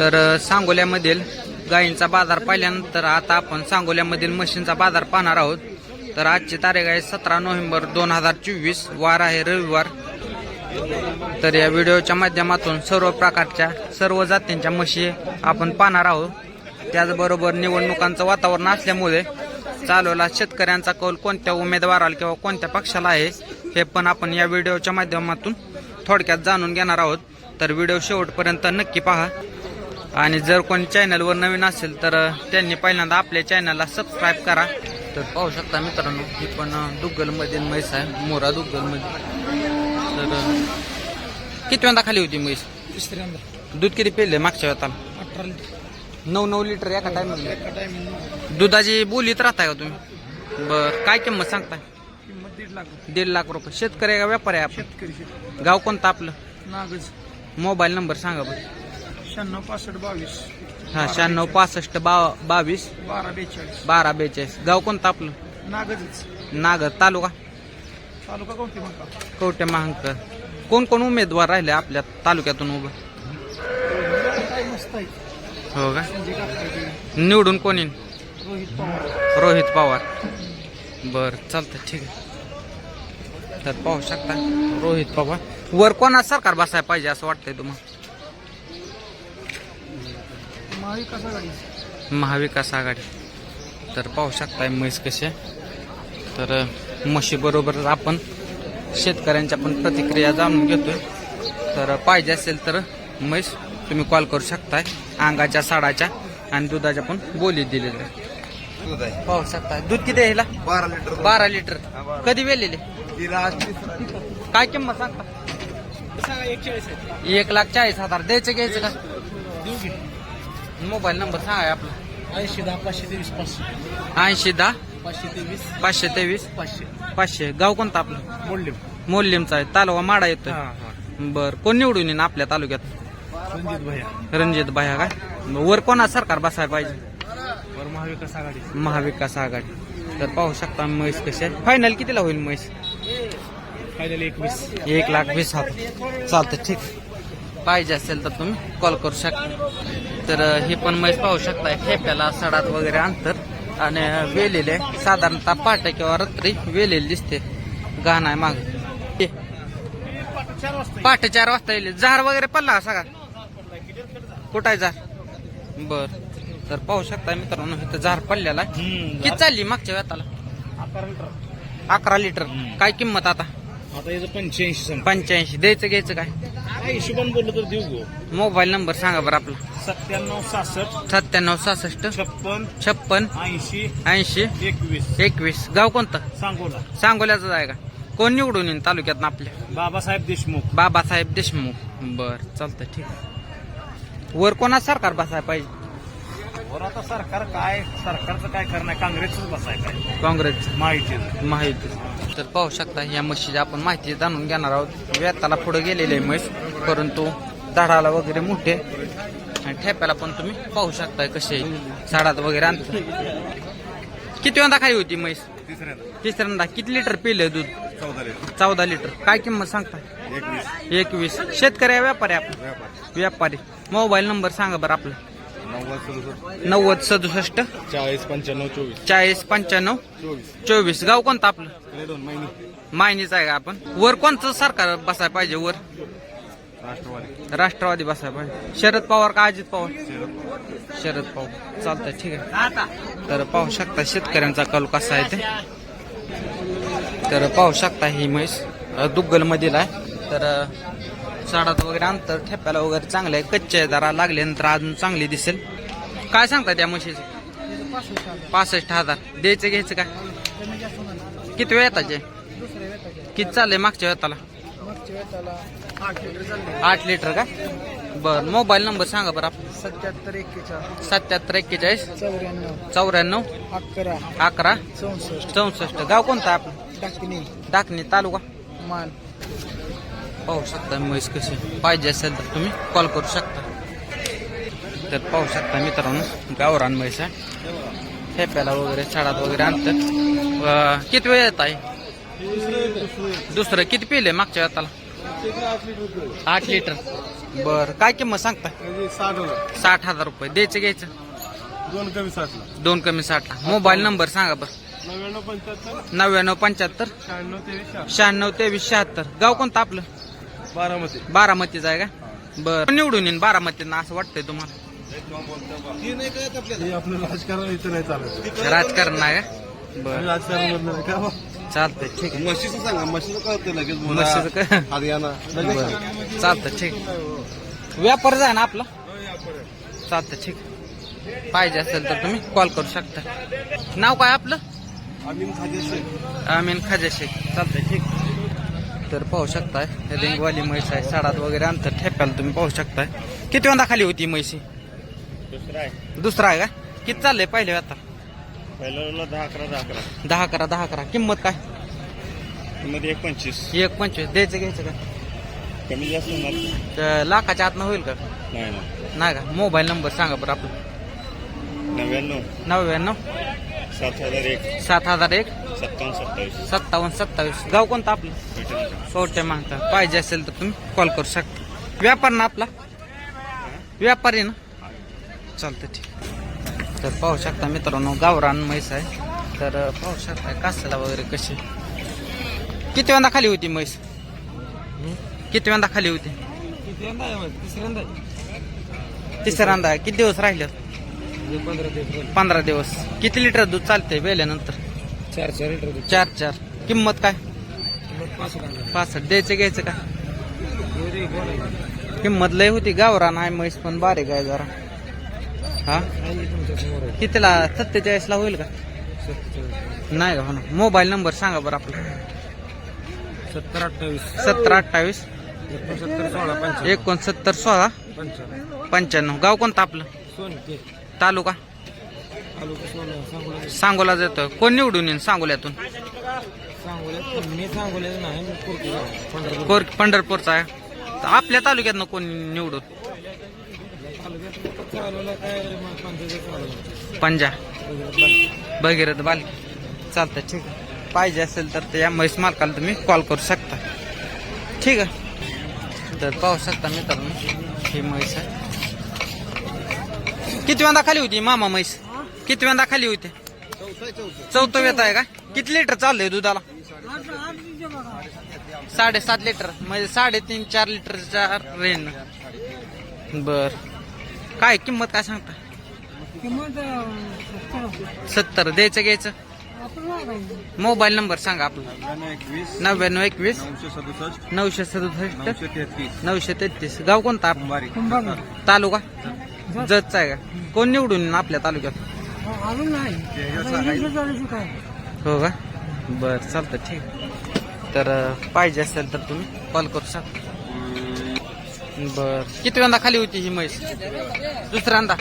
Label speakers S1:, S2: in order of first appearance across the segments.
S1: तर सांगोल्यामधील गायींचा बाजार पाहिल्यानंतर आता आपण सांगोल्यामधील म्हशींचा बाजार पाहणार आहोत. तर आजची तारीख आहे सतरा नोव्हेंबर दोन हजार चोवीस. वार आहे रविवार. तर या व्हिडिओच्या माध्यमातून सर्व प्रकारच्या सर्व जातींच्या म्हशी आपण पाहणार आहोत. त्याचबरोबर निवडणुकांचं वातावरण असल्यामुळे चालवला शेतकऱ्यांचा कौल कोणत्या उमेदवाराला किंवा कोणत्या पक्षाला आहे हे पण आपण या व्हिडिओच्या माध्यमातून थोडक्यात जाणून घेणार आहोत. तर व्हिडिओ शेवटपर्यंत नक्की पहा. आणि जर कोणी चॅनलवर नवीन असेल तर त्यांनी पहिल्यांदा आपल्या चॅनलला सबस्क्राईब करा. तर पाहू शकता मित्रांनो ही पण दुग्गलमधील म्हैस आहे मोरा दुग्गलमध्ये. तर अ, किती वेळा खाली होती म्हैस?
S2: तिसऱ्यांदा
S1: दूध किती पिले मागच्या वेळाला?
S2: अठरा लिटर.
S1: नऊ नऊ लिटर एका
S2: टायमिंग
S1: दुधाची बोलीत राहताय का तुम्ही? बर काय किंमत सांगताय?
S2: किंमत दीड लाख रुपये.
S1: दीड लाख रुपये. शेतकरी का व्यापारी आहे आपण? गाव कोणतं आपलं?
S2: नागज.
S1: मोबाईल नंबर सांगा बरं.
S2: शहाण्णव पासष्ट बावीस.
S1: हा शहाण्णव पासष्ट बा बावीस.
S2: बारा बेचाळीस.
S1: बारा बेचाळीस. गाव कोणतं आपलं?
S2: नागजच
S1: नागर तालुका?
S2: तालुका कोणती म्हणता
S1: कवटे महांकर कोण कोण उमेदवार राहिले आपल्या तालुक्यातून उभं?
S2: काय मस्त आहे.
S1: हो का?
S2: संजय
S1: निवडून कोण
S2: रोहित पवार.
S1: रोहित पवार. बर चालतं ठीक आहे. तर पाहू शकता. रोहित पवार. वर कोणा सरकार बसायला पाहिजे असं वाटतंय तुम्हाला?
S2: महाविकास आघाडी.
S1: महाविकास आघाडी. तर पाहू शकताय म्हैस कसे. तर म्हशी बरोबर आपण शेतकऱ्यांच्या पण प्रतिक्रिया जाणून घेतोय. तर पाहिजे असेल तर म्हैस तुम्ही कॉल करू शकताय. अंगाच्या साडाच्या आणि दुधाच्या पण बोली दिलेल्या.
S3: दूध आहे.
S1: पाहू शकताय. दूध किती आहे
S3: बारा लिटर
S1: बारा लिटर. कधी वेलेले?
S3: तिला आज तिसरा
S1: काय किंमत सांगता? एक लाख चाळीस हजार. द्यायचं घ्यायचं की? मोबाईल नंबर सांगा आपला.
S2: ऐंशी दहा पाचशे तेवीस पाचशे.
S1: ऐंशी दहा
S2: पाचशे तेवीस
S1: पाचशे तेवीस
S2: पाचशे.
S1: पाचशे. गाव कोणतं आपलं?
S2: मोडले
S1: मोल्लीमचा आहे. तालुका माडा येतोय. बर. कोण निवडून येईन आपल्या तालुक्यात?
S2: रणजित भैया.
S1: रणजित भाया काय वर कोणा सरकार बसायला पाहिजे?
S2: वर महाविकास आघाडी.
S1: महाविकास आघाडी. तर पाहू शकता म्हैस कशी आहे. फायनल कितीला होईल म्हैस?
S2: फायनल एकवीस.
S1: एक लाख वीस हजार. चालतं ठीक. पाहिजे असेल तर तुम्ही कॉल करू शकता तर हे पण म्हैस पाहू शकता खेप्याला सडात वगैरे अंतर आणि वेलेले साधारणतः पाटे किंवा रात्री वेलेले दिसते गाणं आहे माग. पहाटे चार वाजता येईल. झार वगैरे पडला का सगळा? कुठं आहे झार बर. तर पाहू शकता मित्रांनो इथं झार पडलेला. किती चालली मागच्या वेताला?
S2: अकरा लिटर.
S1: अकरा लिटर. काय किंमत आता?
S2: आता पंच्याऐंशी
S1: पंच्याऐंशी. द्यायचं घ्यायचं काय?
S2: काय हिशोबान बोललं तर देऊ गो.
S1: मोबाईल नंबर सांगा बरं आपला.
S2: सत्त्याण्णव सहासष्ट
S1: सत्त्याण्णव सहासष्ट
S2: छप्पन.
S1: छप्पन.
S2: ऐंशी.
S1: ऐंशी.
S2: एकवीस.
S1: एकवीस. गाव कोणतं?
S2: सांगोला.
S1: सांगोल्याचं आहे का? कोण निवडून येईन तालुक्यात आपल्या?
S2: बाबासाहेब देशमुख.
S1: बाबासाहेब देशमुख. बर चालतंय ठीक आहे. वर कोणा सरकार बसायला पाहिजे?
S2: वर आता सरकार काय सरकारचं काय करणार काँग्रेसच बसाय काय?
S1: काँग्रेस.
S2: माहिती
S1: माहिती. तर पाहू शकता या म्हशीची आपण माहिती जाणून घेणार आहोत. वेताला पुढे गेलेले आहे म्हैस परंतु झाडाला वगैरे मोठे आणि ठेप्याला पण तुम्ही पाहू शकताय कसे झाडात वगैरे आणत. किती वेळा खाली होती म्हैस? तिसऱ्यांदा. किती लिटर पिले दूध?
S3: चौदा लिटर.
S1: चौदा लिटर. काय किंमत सांगता?
S3: एकवीस.
S1: एकवीस. शेतकरी आहे व्यापारी आहे आपण?
S3: व्यापार.
S1: व्यापारी. मोबाईल नंबर सांगा बरं आपला.
S3: नव्वद सदुसष्ट. चाळीस पंच्याण्णव चोवीस.
S1: चाळीस पंच्याण्णव.
S3: चोवीस.
S1: चोवीस. गाव कोणतं आपलं?
S3: दोन महिने
S1: मायनीच आहे का आपण? वर कोणतं सरकार बसायला पाहिजे? वर.
S3: राष्ट्रवादी.
S1: राष्ट्रवादी बसायला पाहिजे. शरद पवार का अजित पवार?
S3: शरद पवार.
S1: चालतंय ठीक आहे. तर पाहू शकता शेतकऱ्यांचा कल कसा आहे ते. तर पाहू शकता ही म्हैस दुग्गल मधील आहे. तर अ, साडात वगैरे अंतर ठेप्याला वगैरे चांगलं आहे. कच्चे आहे जरा लागल्यानंतर अजून चांगली दिसेल. काय सांगता त्या म्हशीचं? पासष्ट हजार. द्यायचं घ्यायचं काय? किती वेळ येताचे? किती चाललंय मागच्या वेताला
S2: आठ लिटर
S1: का? बर मोबाईल नंबर सांगा बरं
S2: सत्याहत्तर एक्केचाळ
S1: सत्याहत्तर एक्केचाळीस.
S2: चौऱ्याण्णव.
S1: चौऱ्याण्णव.
S2: अकरा.
S1: अकरा.
S2: चौसष्ट.
S1: चौसष्ट. गाव कोणतं आहे आपलं?
S2: टाकणी
S1: डाकणी तालुका?
S2: मान.
S1: पाहू शकता म्हैस कशी पाहिजे असेल तर तुम्ही कॉल करू शकता. तर पाहू शकता मित्रांनो गावरान म्हैस आहे. ठेप्याला वगैरे छाडात वगैरे आणतात. किती वेळ येत आहे? दुसरं किती पिले मागच्या वेताला आठ लिटर. बर काय किंमत सांगता
S3: साठ हजार
S1: रुपये. द्यायचं घ्यायचं?
S3: दोन कमी साठला
S1: दोन कमी साठला मोबाईल नंबर सांगा बरं.
S3: नव्याण्णव पंच्याहत्तर.
S1: नव्याण्णव पंच्याहत्तर.
S3: शहाण्णव तेवीस शहाण्णव
S1: शहाण्णव तेवीस शहात्तर. गाव कोणतं आपलं?
S3: बारामती.
S1: बारामतीचं आहे का? बरं. निवडून येईन बारामतीनं असं वाटतंय तुम्हाला?
S3: हे आपलं राजकारण इथं नाही चालत.
S1: राजकारण नाही का? बरं.
S3: राजकारण का?
S1: चालतंय ठीक आहे.
S3: म्हशीचं सांगा म्हशीचं कळतं लगेच
S1: म्हशीचं काय?
S3: हरियाणा. लगेच
S1: बरं चालतं ठीक आहे. व्यापार आहे ना आपला? चालतं ठीक आहे. पाहिजे असेल तर तुम्ही कॉल करू शकता. नाव काय आपलं?
S3: अमीन खाजे शेख
S1: आमीन खाजा शेख चालतंय ठीक तर पाहू शकताय. हे रिंगवाली म्हैस आहे. साडात वगैरे अंतर ठेप्याला तुम्ही पाहू शकताय. किती वेळा खाली होती म्हैसी
S2: दुसरं आहे.
S1: दुसरा आहे का? किती चाललंय पहिले आता?
S2: दहा अकरा दहा अकरा.
S1: दहा करा दहा करा किंमत काय?
S2: मध्ये एक पंचवीस.
S1: एक पंचवीस. द्यायचं घ्यायचं का?
S2: कमी जास्त होणार
S1: तर लाखाच्या आतनं होईल का?
S2: नाही ना
S1: नाही का? मोबाईल नंबर सांगा बरं आपलं.
S2: नव्याण्णव.
S1: नव्याण्णव.
S2: सात हजार एक.
S1: सात हजार एक?
S2: सत्तावन्न सत्तावीस.
S1: सत्तावन्न सत्तावीस. गाव कोणतं आपलं?
S2: भेटेल.
S1: सोडते मागता पाहिजे असेल तर तुम्ही कॉल करू शकता. व्यापार ना आपला? व्यापारी ना? चालतं ठीक. तर पाहू शकता मित्रांनो गावरान म्हैस आहे. तर पाहू शकता कासाला वगैरे कशी. किती वेळा खाली होती म्हैस? किती वेळा खाली होती? तिसऱ्यांदा आहे. किती दिवस राहिले? पंधरा दिवस. किती लिटर दूध चालतंय बेल्यानंतर?
S2: चार चार लिटर
S1: चार चार. किंमत काय? पासष्ट द्यायचं घ्यायचं का? किंमत लय होती गावरान आहे म्हैस पण बारीक आहे जरा. हा? कितीला? सत्तेचाळीस ला होईल का? नाही का म्हणा मोबाईल नंबर सांगा बरं आपला.
S2: सत्तर अठ्ठावीस.
S1: सत्तर अठ्ठावीस.
S2: एकोणसत्तर सोळा
S1: एकोणसत्तर सोळा. पंच्याण्णव. गाव कोणतं आपलं? तालुका?
S2: सांगोला
S1: जातो कोण निवडून येईन सांगोल्यातून?
S2: सांगोल्यात
S1: कोर पंढरपूरचा आहे. तर आपल्या तालुक्यातनं कोण निवडून? पंजा. भगीरथ बाल चालतं ठीक आहे. पाहिजे असेल तर त्या म्हैस मालकाला तुम्ही कॉल करू शकता. ठीक आहे. तर पाहू शकता मित्रांनो ही म्हैस आहे. किती वेळा खाली होती मामा म्हैस? किती वेळा खाली होती? चौथं वेत आहे का? किती लिटर चाललंय दुधाला? साडेसात लिटर. म्हणजे साडेतीन चार लिटरच्या रेन बर. काय किंमत काय सांगता? सत्तर द्यायचं घ्यायचं? मोबाईल नंबर सांगा आपला.
S3: एकवीस
S1: नव्याण्णव एकवीस.
S3: नऊशे सदुसष्ट.
S1: नऊशे सदुसष्ट
S3: नऊशे तेहतीस.
S1: नऊशे तेहतीस. गाव कोणता तालुका? जतचा आहे का? कोण निवडून आपल्या तालुक्यात? हो का? बर चालतं ठीक. तर अं, पाहिजे असेल तर तुम्ही कॉल करू शकता. बर. किती वेळा खाली होती ही म्हैस? दुसऱ्यांदा?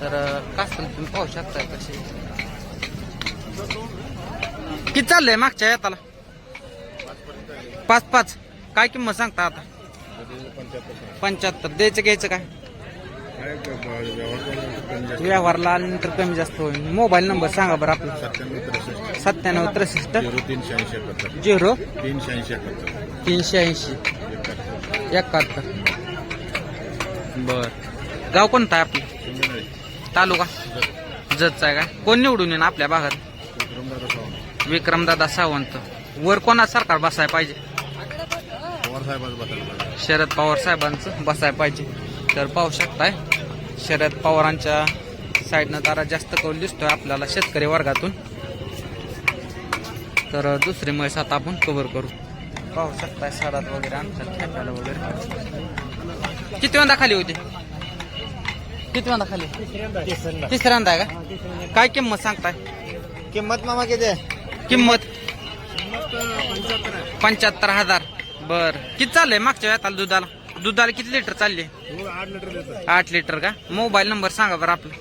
S1: तर अं, का असेल तुम्ही पाहू शकता कशी. किती चाललंय मागच्या येताला पाच पाच. काय किंमत सांगता आता? पंच्याहत्तर. द्यायचं घ्यायचं काय? व्यवहारला आल्यानंतर कमी जास्त होईल. मोबाईल नंबर सांगा बरं आपला.
S3: सत्त्याण्णव त्रेसष्ट. झिरो तीनशे ऐंशी. एकाहत्तर.
S1: बर. गाव कोणतं आहे आपलं? तालुका? जतचा आहे का कोण निवडून येईन आपल्या भागात? विक्रमदादा सावंत. वर कोणा सरकार बसाय पाहिजे?
S3: पवार साहेबांचं बसायला
S1: शरद पवार साहेबांचं बसाय पाहिजे. तर पाहू शकताय शरद पवारांच्या साईडनं तारा जास्त कौल दिसतोय आपल्याला शेतकरी वर्गातून. तर दुसरी म्हैस आता आपण कव्हर करू. पाहू शकताय सरात वगैरे आमच्या वगैरे. किती वेळा खाली होती? किती वेळा खाली? तिसऱ्यांदा आहे का? काय किंमत सांगताय?
S2: किंमत मामा किती
S1: किंमत? पंच्याहत्तर हजार. बर. किती चाललंय मागच्या वेळात दुधाला? दुधाला किती लिटर चालले?
S3: आठ लिटर
S1: आठ लिटर का? मोबाईल नंबर सांगा बरं आपला.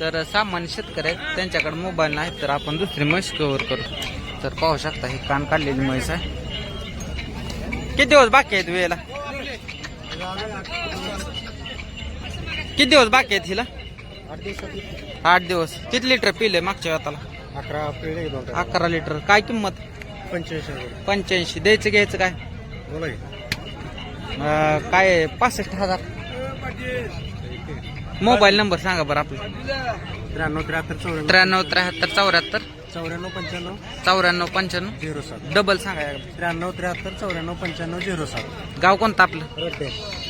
S1: तर सामान्य शेतकरी आहेत त्यांच्याकडे मोबाईल नाही तर आपण दुसरी म्हैस कव्हर करू. तर पाहू शकता ही कान काढलेली म्हैस आहे. किती दिवस बाकी आहेत वेळेला? किती दिवस बाकी आहेत हिला?
S2: आठ
S1: दिवस. किती लिटर पिले मागच्या वेळाला
S2: अकरा
S1: लिटर. काय किंमत?
S4: पंच्याऐंशी हजार.
S1: पंच्याऐंशी. द्यायचं घ्यायचं काय?
S4: बोला
S1: अं, काय? पासष्ट हजार. मोबाईल नंबर सांगा बरं आपला.
S4: त्र्याण्णव त्र्याहत्तर चौऱ्याण्णव
S1: त्र्याण्णव त्र्याहत्तर चौऱ्याहत्तर.
S4: चौऱ्याण्णव पंच्याण्णव.
S1: चौऱ्याण्णव पंच्याण्णव.
S4: झिरो सात.
S1: डबल सांगा एकदा.
S4: त्र्याण्णव त्र्याहत्तर चौऱ्याण्णव पंच्याण्णव झिरो सात.
S1: गाव कोणतं आपलं?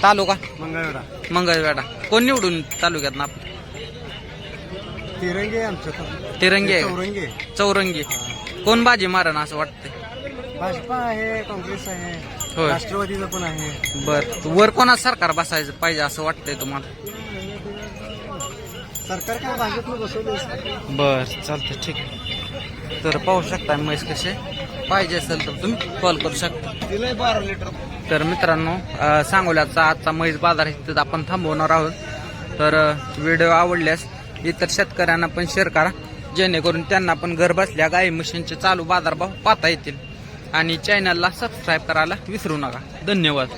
S1: तालुका?
S4: मंगळवेढा.
S1: मंगळवेढा. कोण निवडून तालुक्यात ना आपलं?
S4: तिरंगी आहे आमचं
S1: तिरंगी आहे. का?
S4: चौरंगी
S1: चौरंगी. कोण बाजी मारण असं वाटतंय?
S4: भाजपा आहे काँग्रेस आहे
S1: होय.
S4: राष्ट्रवादीचं पण आहे.
S1: बर वर कोणा सरकार बसायचं पाहिजे असं वाटतंय तुम्हाला?
S4: सरकार काय भाजपनं बसवलं
S1: बर चालतं ठीक आहे. तर पाहू शकता म्हैस कसे? पाहिजे असेल तर तुम्ही कॉल करू शकता.
S4: दिलंय बारा लिटर
S1: तर मित्रांनो अ, सांगोल्याचा आजचा म्हैस बाजार इथं आपण थांबवणार आहोत. तर अ, व्हिडिओ आवडल्यास इतर शेतकऱ्यांना पण शेअर करा. जेणेकरून त्यांना पण घर बसल्या गाई म्हशींचे चालू बाजारभाव पाहता येतील. आणि चॅनलला सबस्क्राईब करायला विसरू नका. धन्यवाद.